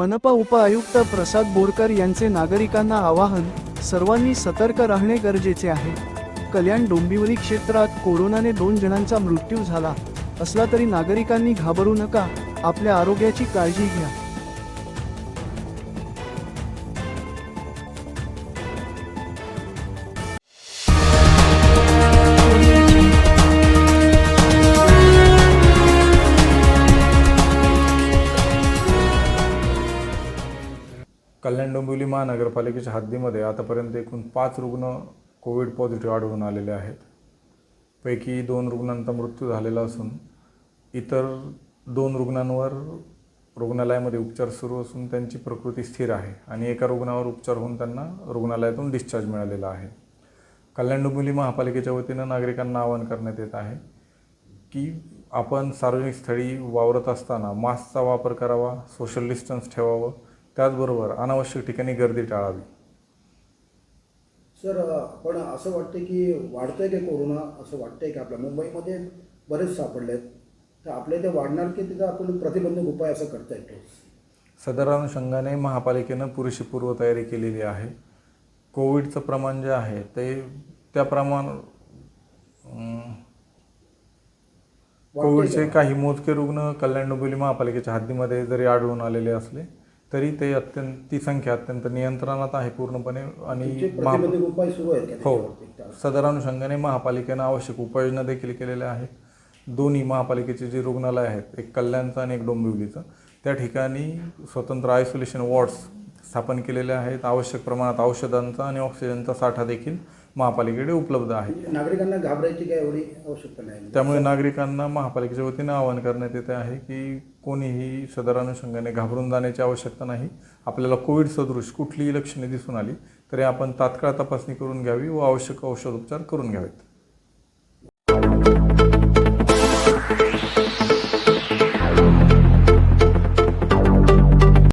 मनपा उपआयुक्त प्रसाद बोरकर यांचे नागरिकांना आवाहन सर्वांनी सतर्क राहणे गरजेचे आहे. कल्याण डोंबिवली क्षेत्रात कोरोनाने दोन जणांचा मृत्यू झाला असला तरी नागरिकांनी घाबरू नका आपल्या आरोग्याची काळजी घ्या. कल्याण डोंबिवली महानगरपालिकेच्या हद्दीमध्ये आतापर्यंत एकूण पाच रुग्ण कोविड पॉझिटिव्ह आढळून आलेले आहेत. पैकी दोन रुग्णांचा मृत्यू झालेला असून इतर दोन रुग्णांवर रुग्णालयामध्ये उपचार सुरू असून त्यांची प्रकृती स्थिर आहे आणि एका रुग्णावर उपचार होऊन त्यांना रुग्णालयातून डिस्चार्ज मिळालेला आहे. कल्याण डोंबिवली महापालिकेच्या वतीनं नागरिकांना आवाहन करण्यात येत आहे की आपण सार्वजनिक स्थळी वावरत असताना मास्कचा वापर करावा सोशल डिस्टन्स ठेवावं त्याचबरोबर अनावश्यक ठिकाणी गर्दी टाळावी. सर पण असं वाटतं की वाढतंय की कोरोना? असं वाटतंय की आपल्या मुंबईमध्ये बरेच सापडले आहेत तर आपल्या इथे वाढणार की तिथं आपण प्रतिबंधक उपाय असं करता येतो? सदर अनुषंगाने महापालिकेनं पुरेशी पूर्वतयारी केलेली आहे. कोविडचं प्रमाण जे आहे ते त्या प्रमाण कोविडचे काही मोजके रुग्ण कल्याण डोंबिवली महापालिकेच्या हद्दीमध्ये जरी आढळून आलेले असले तरी ते अत्यंत ती संख्या अत्यंत नियंत्रणात आहे पूर्णपणे आणि महा उपाय सुरू आहेत का हो? सदर अनुषंगाने महापालिकेनं आवश्यक उपाययोजना देखील केलेल्या आहेत. दोन्ही महापालिकेचे जे रुग्णालय आहेत एक कल्याणचं आणि एक डोंबिवलीचं. त्या ठिकाणी स्वतंत्र आयसोलेशन वॉर्ड्स स्थापन केलेले आहेत. आवश्यक प्रमाणात औषधांचा आणि ऑक्सिजनचा साठा देखील महापालिकेकडे उपलब्ध आहे. नागरिकांना घाबरायची काय एवढी आवश्यकता नाही. त्यामुळे नागरिकांना महापालिकेच्या वतीनं आवाहन करण्यात येते आहे की कोणीही सदर अनुषंगाने घाबरून जाण्याची आवश्यकता नाही. आपल्याला कोविड सदृश कुठलीही लक्षणे दिसून आली तरी आपण तात्काळ तपासणी करून घ्यावी व आवश्यक औषधोपचार करून घ्यावेत.